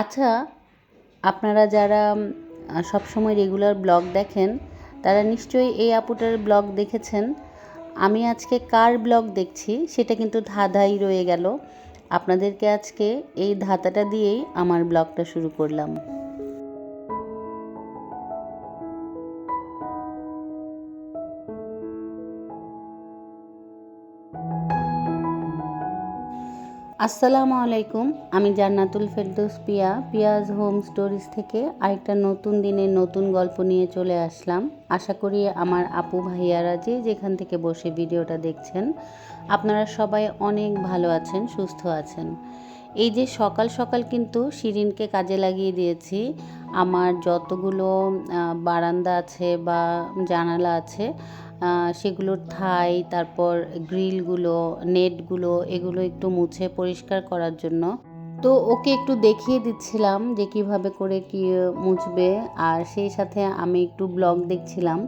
আচ্ছা আপনারা যারা সবসময় রেগুলার ব্লগ দেখেন, তারা নিশ্চয়ই এই আপুটার ব্লগ দেখেছেন। আমি আজকে কার ব্লগ দেখছি সেটা কিন্তু ধাঁধাই রয়ে গেল। আপনাদেরকে আজকে এই ধাতাটা দিয়েই আমার ব্লগটা শুরু করলাম। আসসালামু আলাইকুম, আমি জান্নাতুল ফেরদৌস পিয়া, পিয়াজ হোম স্টোরিজ থেকে আরেকটা নতুন দিনের নতুন গল্প নিয়ে চলে আসলাম। আশা করি আমার আপু ভাইয়ারা যে যেখান থেকে বসে ভিডিওটা দেখছেন, আপনারা সবাই অনেক ভালো আছেন, সুস্থ আছেন। এই যে সকাল সকাল কিন্তু শিরিনকে কাজে লাগিয়ে দিয়েছি। আমার যতগুলো বারান্দা আছে বা জানালা আছে সেগুলোর থাই তারপর গ্রিলগুলো, নেটগুলো, এগুলো একটু মুছে পরিষ্কার করার জন্য। তো ওকে একটু দেখিয়ে দিচ্ছিলাম যে কীভাবে করে কি মুছবে। আর সেই সাথে আমি একটু ব্লগ দেখছিলাম।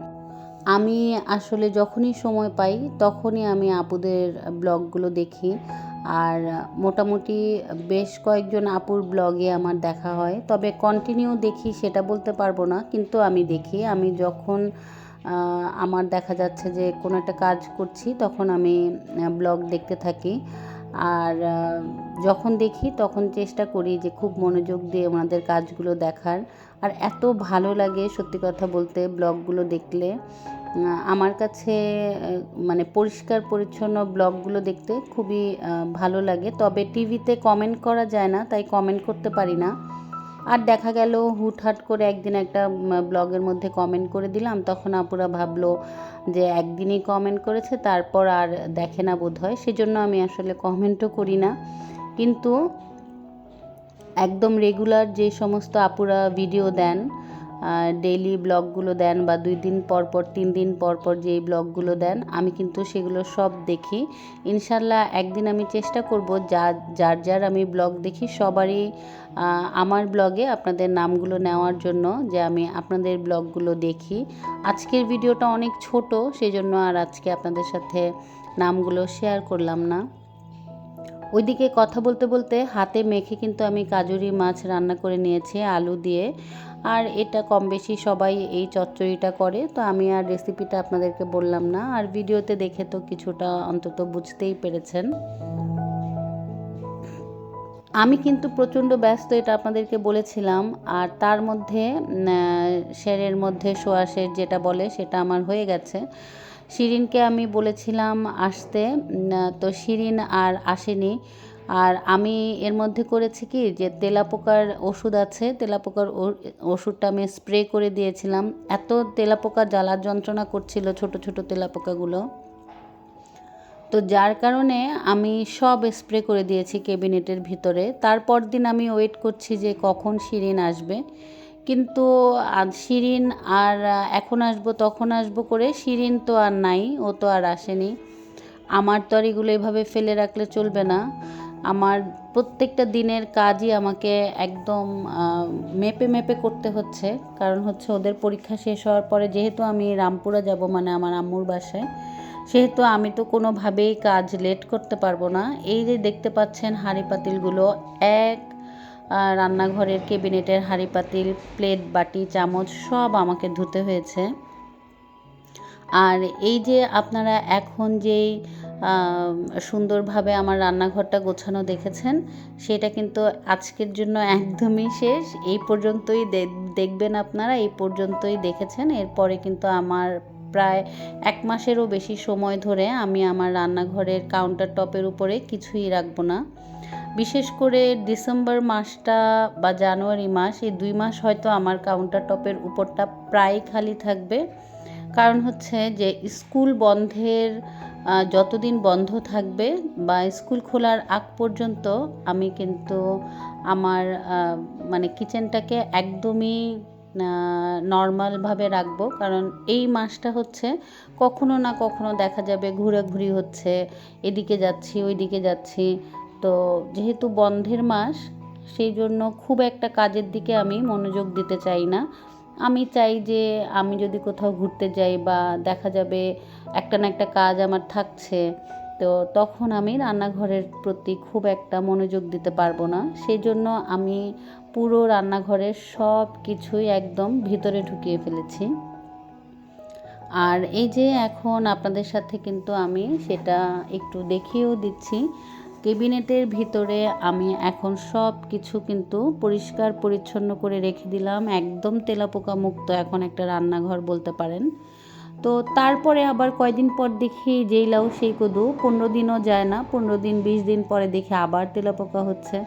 আমি আসলে যখনই সময় পাই তখনই আমি আপুদের ব্লগগুলো দেখি। আর মোটামুটি বেশ কয়েকজন আপুর ব্লগে আমার দেখা হয়। তবে কন্টিনিউ দেখি সেটা বলতে পারব না। কিন্তু আমি দেখি। আমি যখন আমার দেখা যাচ্ছে যে কোনো একটা কাজ করছি, তখন আমি ব্লগ দেখতে থাকি। আর যখন দেখি তখন চেষ্টা করি যে খুব মনোযোগ দিয়ে ওনাদের কাজগুলো দেখার। আর এত ভালো লাগে সত্যি কথা বলতে ব্লগগুলো দেখলে। আমার কাছে মানে পরিষ্কার পরিচ্ছন্ন ব্লগগুলো দেখতে খুবই ভালো লাগে। তবে টিভিতে কমেন্ট করা যায় না, তাই কমেন্ট করতে পারি না। আর দেখা গেল হুটহাট করে একদিন একটা ব্লগের মধ্যে কমেন্ট করে দিলাম। তখন আপুরা ভাবলো যে একদিনই কমেন্ট করেছে, তারপর আর দেখে না বোধ হয় সেজন্য আমি আসলে কমেন্টও করি না। কিন্তু একদম রেগুলার যে সমস্ত আপুরা ভিডিও দেন ডেইলি ব্লগগুলো দেন বা দুই দিন পর পর, তিন দিন পর পর যেই ব্লগগুলো দেন, আমি কিন্তু সেগুলো সব দেখি। ইনশাল্লাহ একদিন আমি চেষ্টা করব যা, যার যার আমি ব্লগ দেখি, সবারই আমার ব্লগে আপনাদের নামগুলো নেওয়ার জন্য যে আমি আপনাদের ব্লগগুলো দেখি। আজকের ভিডিওটা অনেক ছোট সেই জন্য আর আজকে আপনাদের সাথে নামগুলো শেয়ার করলাম না। ওইদিকে কথা বলতে বলতে হাতে মেখে কিন্তু আমি কাজুরি মাছ রান্না করে নিয়েছি, আলু দিয়ে। আর এটা কম বেশি সবাই এই চচ্চড়িটা করে। তো আমি আর রেসিপিটা আপনাদেরকে বললাম না। আর ভিডিওতে দেখে তো কিছুটা অন্তত বুঝতেই পেরেছেন। আমি কিন্তু প্রচণ্ড ব্যস্ত, এটা আপনাদেরকে বলেছিলাম। আর তার মধ্যে শেরের মধ্যে সোয়াশের যেটা বলে, সেটা আমার হয়ে গেছে। শিরিনকে আমি বলেছিলাম আসতে। তো শিরিন আর আসেনি। আর আমি এর মধ্যে করেছি কি যে তেলাপোকার ওষুধ আছে, তেলাপোকার ওষুধটা আমি স্প্রে করে দিয়েছিলাম। এত তেলাপোকা জ্বালার যন্ত্রণা করছিল ছোট ছোট তেলাপোকাগুলো। তো যার কারণে আমি সব স্প্রে করে দিয়েছি ক্যাবিনেটের ভিতরে। তারপর দিন আমি ওয়েট করছি যে কখন শিরিন আসবে। কিন্তু শিরিন আর এখন আসব, তখন আসব করে শিরিন তো আর নাই, ও তো আর আসেনি। আমার তো আর এগুলো এভাবে ফেলে রাখলে চলবে না। আমার প্রত্যেকটা দিনের কাজই আমাকে একদম মেপে মেপে করতে হচ্ছে। কারণ হচ্ছে ওদের পরীক্ষা শেষ হওয়ার পরে যেহেতু আমি রামপুরা যাব মানে আমার আম্মুর বাসায়, সেহেতু আমি তো কোনোভাবেই কাজ লেট করতে পারব না। এই যে দেখতে পাচ্ছেন হাঁড়ি পাতিলগুলো, এক রান্নাঘরের কেবিনেটের হাঁড়ি পাতিল, প্লেট, বাটি, চামচ সব আমাকে ধুতে হয়েছে। আর এই যে আপনারা এখন যেই সুন্দরভাবে আমার রান্নাঘরটা গোছানো দেখেছেন। সেটা কিন্তু আজকের জন্য একদমই শেষ। এই পর্যন্তই দেখবেন আপনারা, এই পর্যন্তই দেখেছেন। এরপরে কিন্তু আমার প্রায় এক মাসেরও বেশি সময় ধরে আমি আমার রান্নাঘরের কাউন্টার টপের উপরে কিছুই রাখব না। বিশেষ করে ডিসেম্বর মাসটা বা জানুয়ারি মাস, এই দুই মাস হয়তো আমার কাউন্টার টপের উপরটা প্রায় খালি থাকবে। কারণ হচ্ছে যে স্কুল বন্ধের যতদিন বন্ধ থাকবে বা স্কুল খোলার আগ পর্যন্ত আমি কিন্তু আমার মানে কিচেনটাকে একদমই নর্মালভাবে রাখব। কারণ এই মাসটা হচ্ছে কখনো না কখনো দেখা যাবে ঘোরাঘুরি হচ্ছে, এদিকে যাচ্ছি, ওইদিকে যাচ্ছি। তো যেহেতু বন্ধের মাস, সেই জন্য খুব একটা কাজের দিকে আমি মনোযোগ দিতে চাই না। আমি চাই যে আমি যদি কোথাও ঘুরতে যাই বা দেখা যাবে একটা না একটা কাজ আমার থাকছে, তো তখন আমি রান্নাঘরের প্রতি খুব একটা মনোযোগ দিতে পারব না। সেই জন্য আমি পুরো রান্নাঘরের সব কিছুই একদম ভিতরে ঢুকিয়ে ফেলেছি। আর এই যে এখন আপনাদের সাথে কিন্তু আমি সেটা একটু দেখিয়েও দিচ্ছি। কেবিনেটের ভিতরে আমি এখন সব কিছু কিন্তু পরিষ্কার, পরিচ্ছন্ন করে রেখে দিলাম। একদম তেলাপোকা মুক্ত এখন একটা রান্নাঘর বলতে পারেন। তো তারপরে আবার কয়দিন পর দেখি যেই লাউ সেই কদু। পনেরো দিনও যায় না, পনেরো দিন, বিশ দিন পরে দেখি আবার তেলাপোকা হচ্ছে।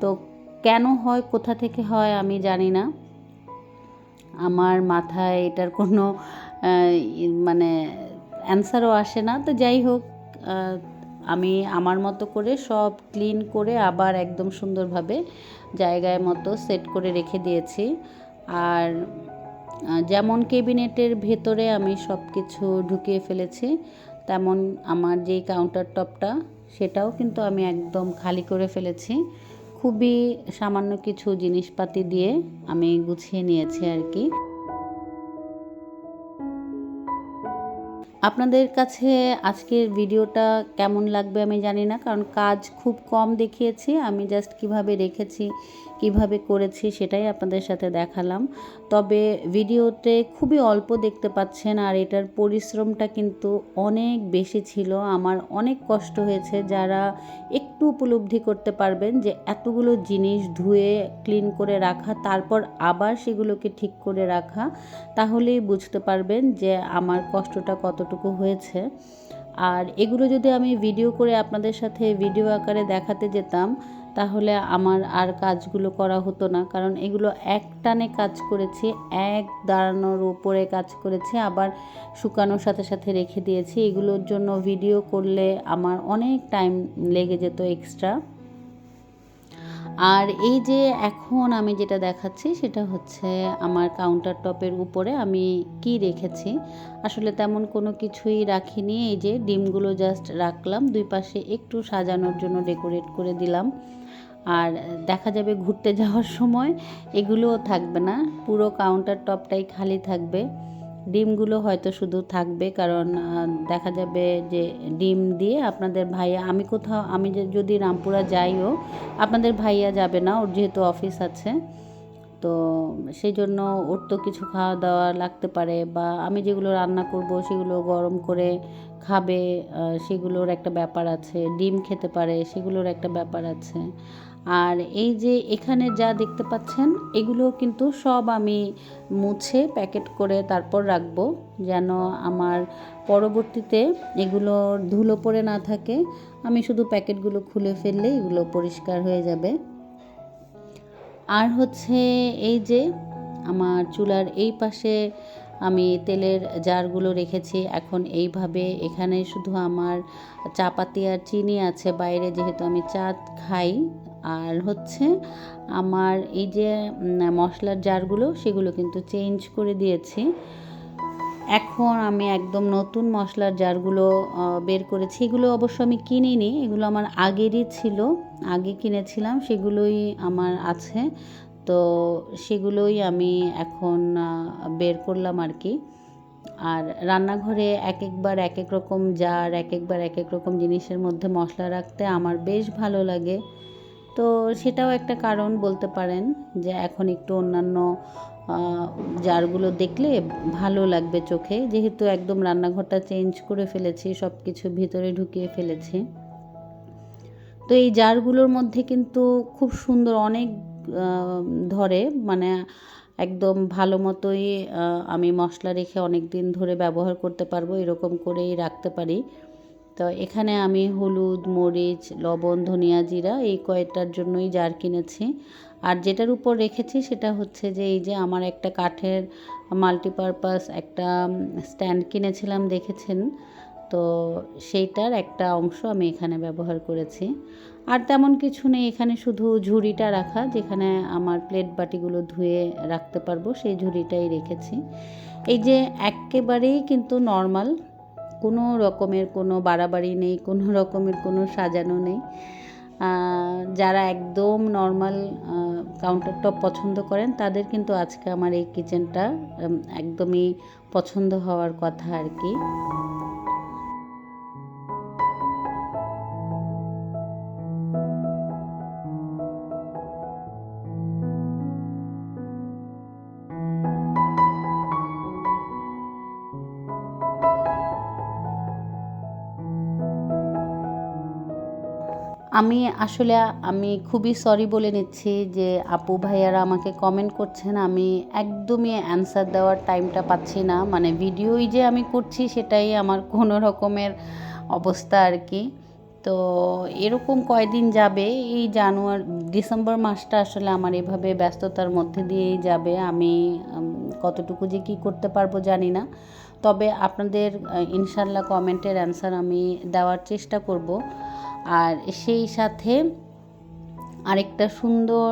তো কেন হয়, কোথা থেকে হয় আমি জানি না। আমার মাথায় এটার কোনো মানে অ্যান্সারও আসে না। তো যাই হোক আমি আমার মতো করে সব ক্লিন করে আবার একদম সুন্দরভাবে জায়গায় মতো সেট করে রেখে দিয়েছি। আর যেমন কেবিনেটের ভেতরে আমি সব কিছু ঢুকিয়ে ফেলেছি, তেমন আমার যেই কাউন্টার টপটা সেটাও কিন্তু আমি একদম খালি করে ফেলেছি। খুবই সামান্য কিছু জিনিসপাতি দিয়ে আমি গুছিয়ে নিয়েছি আর কি। আপনাদের কাছে আজকের ভিডিওটা কেমন লাগবে আমি জানি না, কারণ কাজ খুব কম দেখিয়েছি, আমি জাস্ট কীভাবে রেখেছি কীভাবে করেছি সেটাই আপনাদের সাথে দেখালাম। তবে ভিডিওতে খুবই অল্প দেখতে পাচ্ছেন আর এটার পরিশ্রমটা কিন্তু অনেক বেশি ছিল। আমার অনেক কষ্ট হয়েছে যারা একটু উপলব্ধি করতে পারবেন যে এতগুলো জিনিস ধুয়ে ক্লিন করে রাখা, তারপর আবার সেগুলোকে ঠিক করে রাখা, তাহলেই বুঝতে পারবেন যে আমার কষ্টটা কতটুকু হয়েছে। আর এগুলো যদি আমি ভিডিও করে আপনাদের সাথে ভিডিও আকারে দেখাতে যেতাম তাহলে আমার আর কাজগুলো করা হতো না। কারণ এগুলো এক টানে কাজ করেছি, এক দাঁড়ানোর উপরে কাজ করেছি, আবার শুকানোর সাথে সাথে রেখে দিয়েছি। এগুলোর জন্য ভিডিও করলে আমার অনেক টাইম লেগে যেত এক্সট্রা আর এই যে এখন আমি যেটা দেখাচ্ছি, সেটা হচ্ছে আমার কাউন্টার টপের উপরে আমি কি রেখেছি। আসলে তেমন কোনো কিছুই রাখিনি। এই যে ডিমগুলো জাস্ট রাখলাম, দুই পাশে একটু সাজানোর জন্য ডেকোরেট করে দিলাম। আর দেখা যাবে ঘুরতে যাওয়ার সময় এগুলোও থাকবে না। পুরো কাউন্টার টপটাই খালি থাকবে। ডিমগুলো হয়তো শুধু থাকবে কারণ দেখা যাবে যে ডিম দিয়ে আপনাদের ভাইয়া, আমি কোথাও, আমি যদি রামপুরা যাইও, আপনাদের ভাইয়া যাবে না, ওর যেহেতু অফিস আছে। তো সেই জন্য ওর তো কিছু খাওয়া দাওয়া লাগতে পারে বা আমি যেগুলো রান্না করব সেগুলো গরম করে খাবে সেগুলোর একটা ব্যাপার আছে, ডিম খেতে পারে, সেগুলোর একটা ব্যাপার আছে। আর এই যে এখানে যা দেখতে পাচ্ছেন এগুলো কিন্তু সব আমি মুছে, প্যাকেট করে তারপর রাখব, যেন আমার পরবর্তীতে এগুলো ধুলো পড়ে না থাকে। আমি শুধু প্যাকেটগুলো খুলে ফেললে এগুলো পরিষ্কার হয়ে যাবে। আর হচ্ছে এই যে আমার চুলার এই পাশে আমি তেলের জারগুলো রেখেছি, এখন এইভাবে এখানে শুধু আমার চাপাতি আর চিনি আছে, বাইরে যেহেতু আমি চা খাই আর হচ্ছে আমার এই যে মশলার জারগুলো, সেগুলো কিন্তু চেঞ্জ করে দিয়েছি। এখন আমি একদম নতুন মশলার জারগুলো বের করেছি। এগুলো অবশ্য আমি কিনিনি, এগুলো আমার আগেরই ছিল। আগে কিনেছিলাম, সেগুলোই আমার আছে। তো সেগুলোই আমি এখন বের করলাম আর কি আর রান্নাঘরে এক একবার এক এক রকম জার এক একবার এক এক রকম জিনিসের মধ্যে মশলা রাখতে আমার বেশ ভালো লাগে। তো সেটাও একটা কারণ বলতে পারেন যে এখন একটু অন্যান্য জারগুলো দেখলে ভালো লাগবে চোখে। যেহেতু একদম রান্নাঘরটা চেঞ্জ করে ফেলেছি সব কিছু ভিতরে ঢুকিয়ে ফেলেছি। তো এই জারগুলোর মধ্যে কিন্তু খুব সুন্দর অনেক ধরে মানে একদম ভালো মতোই আমি মশলা রেখে অনেক দিন ধরে ব্যবহার করতে পারব, এরকম করেই রাখতে পারি। তো এখানে আমি হলুদ, মরিচ, লবণ, ধনিয়া জিরা এই কয়েকটার জন্যই জার কিনেছি। আর যেটার উপর রেখেছি সেটা হচ্ছে যে এই যে আমার একটা কাঠের মাল্টিপারপাস একটা স্ট্যান্ড কিনেছিলাম, দেখেছেন? তো সেইটার একটা অংশ আমি এখানে ব্যবহার করেছি। আর তেমন কিছু নেই, এখানে শুধু ঝুড়িটা রাখা, যেখানে আমার প্লেট বাটিগুলো ধুয়ে রাখতে পারব, সেই ঝুড়িটাই রেখেছি। এই যে একেবারেই কিন্তু নর্মাল কোনো রকমের কোনো বাড়াবাড়ি নেই, কোনো রকমের কোনো সাজানো নেই। যারা একদম নর্মাল কাউন্টার টপ পছন্দ করেন, তাদের কিন্তু আজকে আমার এই কিচেনটা একদমই পছন্দ হওয়ার কথা আর কি। আমি আসলে, আমি খুবই সরি বলে নিচ্ছি যে আপু ভাইয়ারা আমাকে কমেন্ট করছেন। আমি একদমই অ্যান্সার দেওয়ার টাইমটা পাচ্ছি না। মানে ভিডিওই যে আমি করছি সেটাই আমার কোনো রকমের অবস্থা আর কি। তো এরকম কয়দিন যাবে? এই জানুয়ারি, ডিসেম্বর মাসটা আসলে আমার এভাবে ব্যস্ততার মধ্যে দিয়েই যাবে। আমি কতটুকু যে কী করতে পারব জানি না। তবে আপনাদের ইনশাল্লাহ কমেন্টের অ্যান্সার আমি দেওয়ার চেষ্টা করব। আর সেই সাথে আরেকটা সুন্দর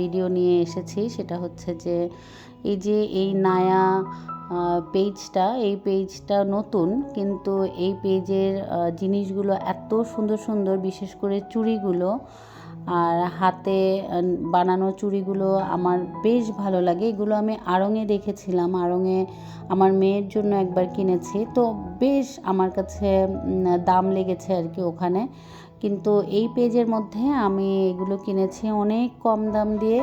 ভিডিও নিয়ে এসেছি, সেটা হচ্ছে যে এই যে এই নায়া পেজটা এই পেজটা নতুন, কিন্তু এই পেজের জিনিসগুলো এত সুন্দর সুন্দর, বিশেষ করে চুড়িগুলো আর হাতে বানানো চুড়িগুলো আমার বেশ ভালো লাগে। এগুলো আমি আড়ঙে দেখেছিলাম আড়ঙে আমার মেয়ের জন্য একবার কিনেছি। তো বেশ আমার কাছে দাম লেগেছে আর কি ওখানে। কিন্তু এই পেজের মধ্যে আমি এগুলো কিনেছি অনেক কম দাম দিয়ে।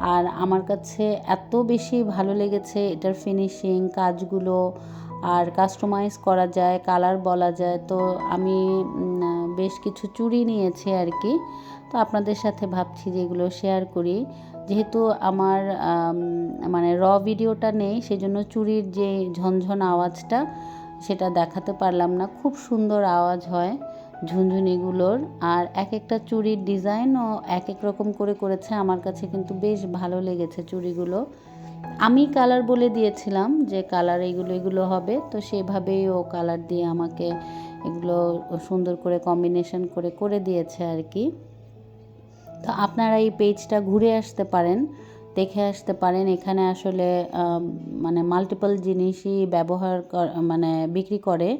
আর আমার কাছে এত বেশি ভালো লেগেছে এটার ফিনিশিং কাজগুলো। আর কাস্টমাইজ করা যায় কালার বলা যায়। তো আমি বেশ কিছু চুড়ি নিয়েছে আর কি। তো আপনাদের সাথে ভাবছি যে এগুলো শেয়ার করি। যেহেতু আমার মানে র ভিডিওটা নেই, সেজন্য চুরির যে ঝনঝন আওয়াজটা, সেটা দেখাতে পারলাম না। খুব সুন্দর আওয়াজ হয় ঝুনঝুনিগুলোর। আর এক একটা চুড়ির ডিজাইনও এক এক রকম করে করেছে। আমার কাছে কিন্তু বেশ ভালো লেগেছে চুড়িগুলো আমি কালার বলে দিয়েছিলাম যে কালার এগুলো এগুলো হবে। তো সেভাবেই ও কালার দিয়ে আমাকে এগুলো সুন্দর করে কম্বিনেশন করে করে দিয়েছে আর কি। তো আপনারা এই পেজটা ঘুরে আসতে পারেন, দেখে আসতে পারেন। এখানে আসলে মানে মাল্টিপল জিনিসই ব্যবহার মানে বিক্রি করে।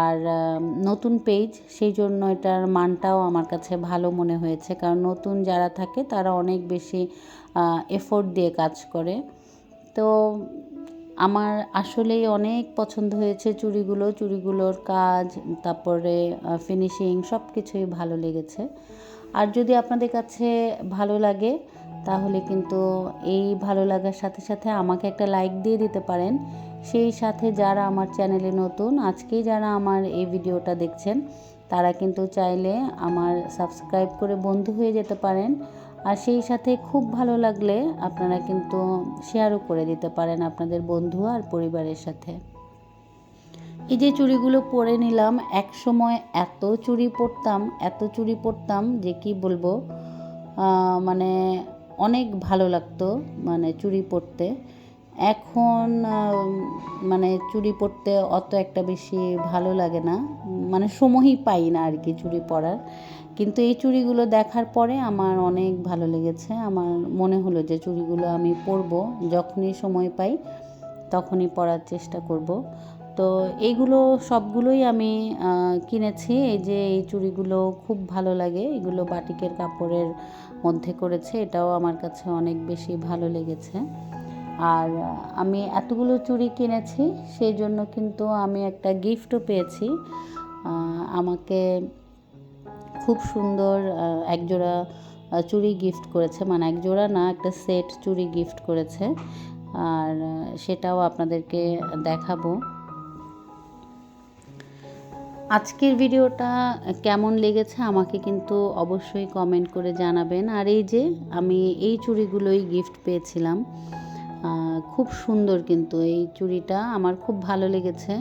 আর নতুন পেজ সেই জন্য এটার মানটাও আমার কাছে ভালো মনে হয়েছে। কারণ নতুন যারা থাকে, তারা অনেক বেশি এফোর্ট দিয়ে কাজ করে। তো আমার আসলেই অনেক পছন্দ হয়েছে চুড়িগুলো, চুড়িগুলোর কাজ, তারপরে ফিনিশিং সব কিছুই ভালো লেগেছে। আর যদি আপনাদের কাছে ভালো লাগে, তাহলে কিন্তু এই ভালো লাগার সাথে সাথে আমাকে একটা লাইক দিয়ে দিতে পারেন। সেই সাথে যারা আমার চ্যানেলে নতুন, আজকেই যারা আমার এই ভিডিওটা দেখছেন, তারা কিন্তু চাইলে আমার সাবস্ক্রাইব করে বন্ধু হয়ে যেতে পারেন। আর সেই সাথে খুব ভালো লাগলে আপনারা কিন্তু শেয়ারও করে দিতে পারেন আপনাদের বন্ধু আর পরিবারের সাথে। এই যে চুড়িগুলো পরে নিলাম এক সময় এত চুড়ি পরতাম, এত চুড়ি পরতাম যে কি বলব মানে অনেক ভালো লাগতো মানে চুড়ি পরতে। এখন মানে চুড়ি পরতে অত একটা বেশি ভালো লাগে না মানে সময়ই পাই না আর কি চুড়ি পরার। কিন্তু এই চুড়িগুলো দেখার পরে আমার অনেক ভালো লেগেছে। আমার মনে হলো যে চুড়িগুলো আমি পরবো, যখনই সময় পাই তখনই পরার চেষ্টা করব। তো এইগুলো সবগুলোই আমি কিনেছি। এই যে এই চুড়িগুলো খুব ভালো লাগে। এগুলো বাটিকের কাপড়ের মধ্যে করেছে। এটাও আমার কাছে অনেক বেশি ভালো লেগেছে। আর আমি এতগুলো চুড়ি কিনেছি, সেই জন্য কিন্তু আমি একটা গিফটও পেয়েছি। আমাকে খুব সুন্দর একজোড়া চুড়ি গিফট করেছে। মানে এক জোড়া না, একটা সেট চুড়ি গিফট করেছে। আর সেটাও আপনাদেরকে দেখাবো। আজকের ভিডিওটা কেমন লেগেছে আমাকে কিন্তু অবশ্যই কমেন্ট করে জানাবেন। আর এই যে, আমি এই চুড়িগুলোই গিফট পেয়েছিলাম। খুব সুন্দর কিন্তু এই চুড়িটা। আমার খুব ভালো লেগেছে।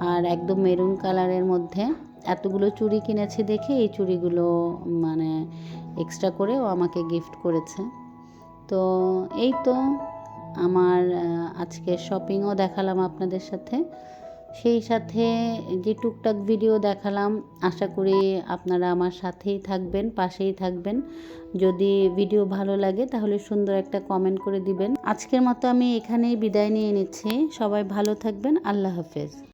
আর একদম মেরুন কালারের মধ্যে। এতগুলো চুড়ি কিনেছি দেখে এই চুড়িগুলো মানে এক্সট্রা করে ও আমাকে গিফট করেছে। তো এই তো আমার আজকে শপিংও দেখালাম আপনাদের সাথে। সেই সাথে যে টুকটাক ভিডিও দেখালাম, আশা করি আপনারা আমার সাথেই থাকবেন, পাশেই থাকবেন। যদি ভিডিও ভালো লাগে, তাহলে সুন্দর একটা কমেন্ট করে দিবেন। আজকের মতো আমি এখানেই বিদায় নিয়ে নিচ্ছি। সবাই ভালো থাকবেন। আল্লাহ হাফেজ।